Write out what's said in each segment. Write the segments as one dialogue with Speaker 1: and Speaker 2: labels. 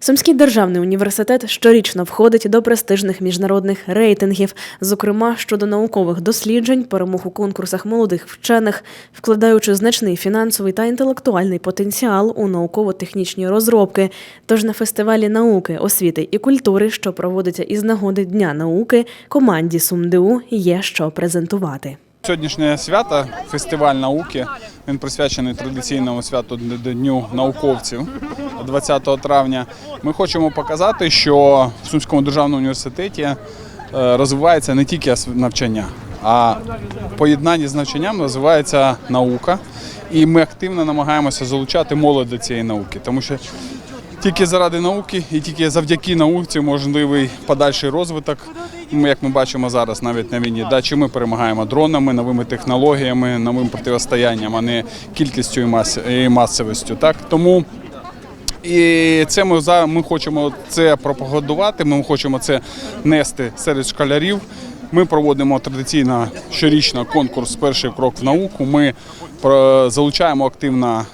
Speaker 1: Сумський державний університет щорічно входить до престижних міжнародних рейтингів, зокрема щодо наукових досліджень, перемог у конкурсах молодих вчених, вкладаючи значний фінансовий та інтелектуальний потенціал у науково-технічні розробки. Тож на фестивалі науки, освіти і культури, що проводиться із нагоди Дня науки, команді СумДУ є що презентувати.
Speaker 2: Сьогоднішнє свято, фестиваль науки, він присвячений традиційному святу Дню науковців 20 травня. Ми хочемо показати, що в Сумському державному університеті е, розвивається не тільки навчання, а в поєднанні з навчанням розвивається наука. І ми активно намагаємося залучати молодь до цієї науки, тому що тільки заради науки і тільки завдяки науці можливий подальший розвиток. Як ми бачимо зараз, навіть на війні, да, чи ми перемагаємо дронами, новими технологіями, новим протистоянням, а не кількістю і, мас, і масовістю. Так тому і це ми за ми хочемо це пропагандувати. Ми хочемо це нести серед школярів. Ми проводимо традиційно щорічно конкурс Перший крок в науку. Ми залучаємо активно,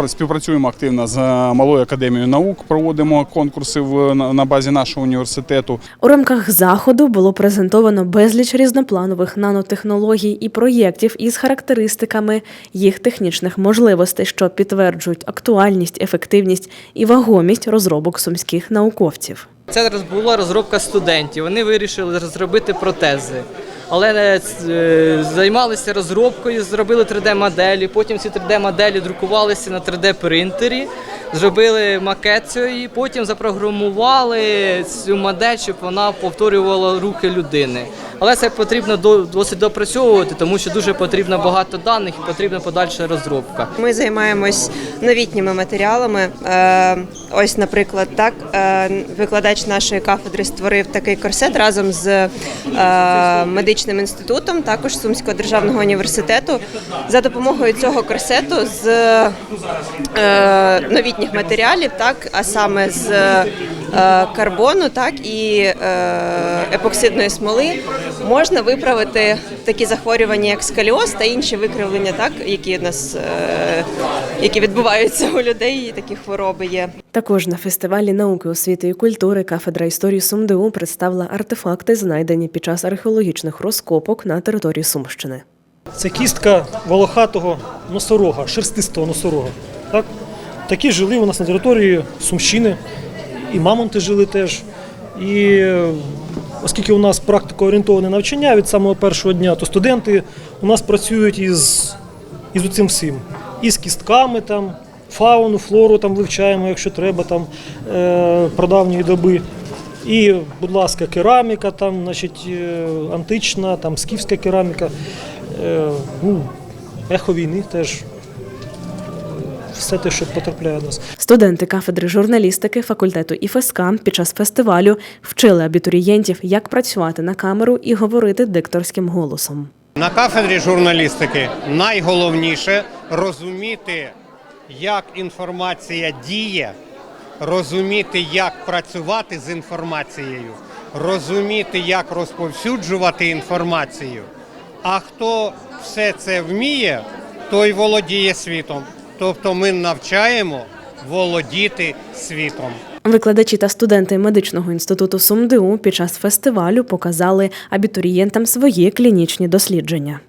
Speaker 2: е, співпрацюємо активно з малою академією наук. Проводимо конкурси на базі нашого університету.
Speaker 1: У рамках заходу було презентовано безліч різнопланових нанотехнологій і проєктів із характеристиками їх технічних можливостей, що підтверджують актуальність, ефективність і вагомість розробок сумських науковців.
Speaker 3: Це була розробка студентів. Вони вирішили зробити протези. Але е, займалися розробкою, зробили 3D-моделі. Потім ці 3D-моделі друкувалися на 3D-принтері, зробили макет цієї, потім запрограмували цю модель, щоб вона повторювала рухи людини. Але це потрібно досить допрацьовувати, тому що дуже потрібно багато даних і потрібна подальша розробка.
Speaker 4: Ми займаємось новітніми матеріалами. Е, Ось, наприклад, так е, викладач нашої кафедри створив такий корсет разом з е, медичним інститутом, також Сумського державного університету. За допомогою цього корсету з е, новітніх матеріалів, так а саме з е, карбону, так і е, епоксидної смоли, можна виправити такі захворювання, як сколіоз та інші викривлення, так які у нас е, які відбуваються у людей, і такі хвороби є.
Speaker 1: Також на фестивалі науки, освіти і культури кафедра історії СумДУ представила артефакти, знайдені під час археологічних розкопок на території Сумщини.
Speaker 5: Це кістка волохатого носорога, шерстистого носорога. Так? Такі жили у нас на території Сумщини, і мамонти жили теж. І оскільки у нас практикоорієнтоване навчання від самого першого дня, то студенти у нас працюють із, із цим всім. З кістками, там, фауну, флору там вивчаємо, якщо треба, там, е, прадавньої доби. І, будь ласка, кераміка, там, значить, е, антична, там, скіфська кераміка, е, ну, ехо війни теж. Все те, що потрапляє до нас.
Speaker 1: Студенти кафедри журналістики факультету ІФСК під час фестивалю вчили абітурієнтів, як працювати на камеру і говорити дикторським голосом.
Speaker 6: На кафедрі журналістики найголовніше розуміти, як інформація діє, розуміти, як працювати з інформацією, розуміти, як розповсюджувати інформацію. А хто все це вміє, той володіє світом. Тобто ми навчаємо володіти світом.
Speaker 1: Викладачі та студенти медичного інституту СумДУ під час фестивалю показали абітурієнтам свої клінічні дослідження.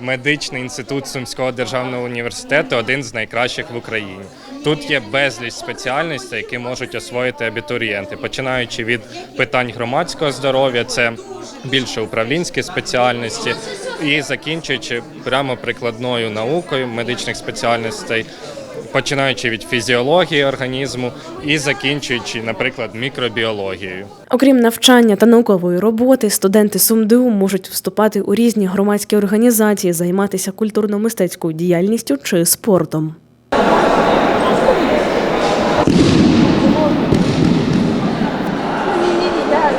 Speaker 7: Медичний інститут Сумського державного університету один з найкращих в Україні. Тут є безліч спеціальностей, які можуть освоїти абітурієнти, починаючи від питань громадського здоров'я, це більше управлінські спеціальності, і закінчуючи прямо прикладною наукою медичних спеціальностей, починаючи від фізіології організму і закінчуючи, наприклад, мікробіологією.
Speaker 1: Окрім навчання та наукової роботи, студенти СумДУ можуть вступати у різні громадські організації, займатися культурно-мистецькою діяльністю чи спортом.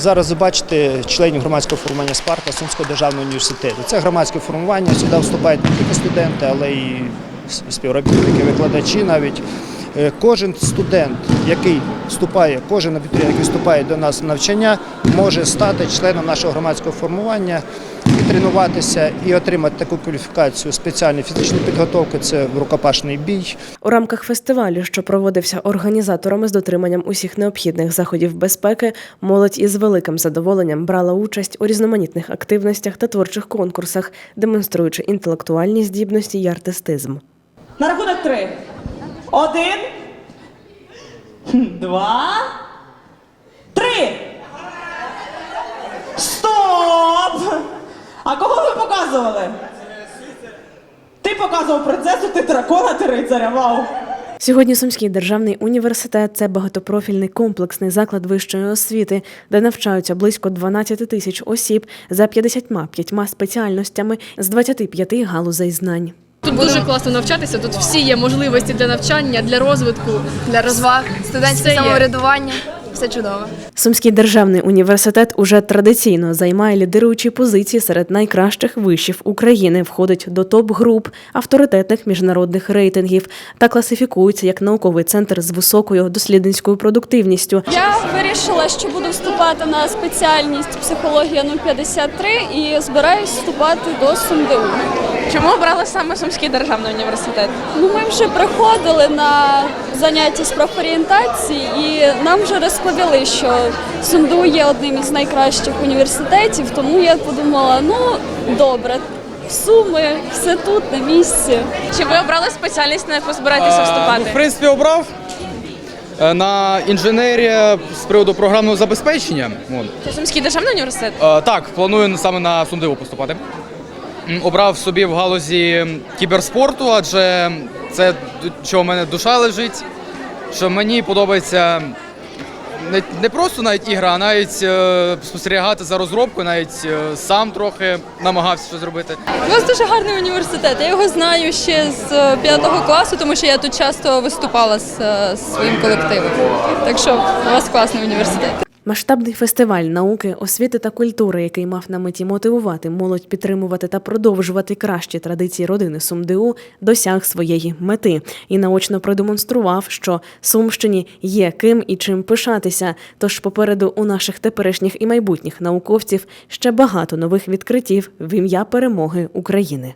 Speaker 8: Зараз ви бачите членів громадського формування Спарта Сумського державного університету. Це громадське формування, сюди вступають не тільки студенти, але й співробітники, викладачі навіть. Е, Кожен студент, який вступає, кожен абітурієнт, який вступає до нас в навчання, може стати членом нашого громадського формування. І тренуватися і отримати таку кваліфікацію спеціальної фізичної підготовки це рукопашний бій.
Speaker 1: У рамках фестивалю, що проводився організаторами з дотриманням усіх необхідних заходів безпеки, молодь із великим задоволенням брала участь у різноманітних активностях та творчих конкурсах, демонструючи інтелектуальні здібності й артистизм.
Speaker 9: На рахунок три. Один. Два. Три. Стоп! А кого ви показували? Ти показував принцесу, ти дракона, ти рицаря. Вау!
Speaker 1: Сьогодні Сумський державний університет це багатопрофільний комплексний заклад вищої освіти, де навчаються близько 12 тисяч осіб за 55 спеціальностями з 25 галузей знань.
Speaker 10: Тут дуже класно навчатися. Тут всі є можливості для навчання, для розвитку.
Speaker 11: для розваг, студентське
Speaker 10: є.
Speaker 11: самоврядування. Все чудово.
Speaker 1: Сумський державний університет уже традиційно займає лідируючі позиції серед найкращих вишів України, входить до топ-груп авторитетних міжнародних рейтингів та класифікується як науковий центр з високою дослідницькою продуктивністю.
Speaker 12: Я вирішила, що буду вступати на спеціальність психологія 053 і збираюсь вступати до СумДУ.
Speaker 10: Чому обрали саме Сумський державний університет?
Speaker 12: Ну, ми вже приходили на заняття з профорієнтації, і нам вже розповіли, що СумДУ є одним із найкращих університетів, тому я подумала, ну добре, суми, все тут на місці.
Speaker 10: Чи ви обрали спеціальність, на яку збираєтеся вступати?
Speaker 13: В принципі, обрав е, на інженерія з приводу програмного забезпечення.
Speaker 10: Це Сумський державний університет?
Speaker 13: Е, Так, планую саме на Сумдиву поступати. Обрав собі в галузі кіберспорту, адже це що в мене душа лежить, що мені подобається не, не просто навіть ігра, а навіть е, спостерігати за розробкою, навіть е, сам трохи намагався щось зробити.
Speaker 12: У вас дуже гарний університет. Я його знаю ще з е, п'ятого класу, тому що я тут часто виступала з е, своїм колективом. Так що у вас класний університет.
Speaker 1: Масштабний фестиваль науки, освіти та культури, який мав на меті мотивувати молодь підтримувати та продовжувати кращі традиції родини СумДУ, досяг своєї мети і наочно продемонстрував, що Сумщині є ким і чим пишатися. Тож попереду у наших теперішніх і майбутніх науковців ще багато нових відкриттів в ім'я перемоги України.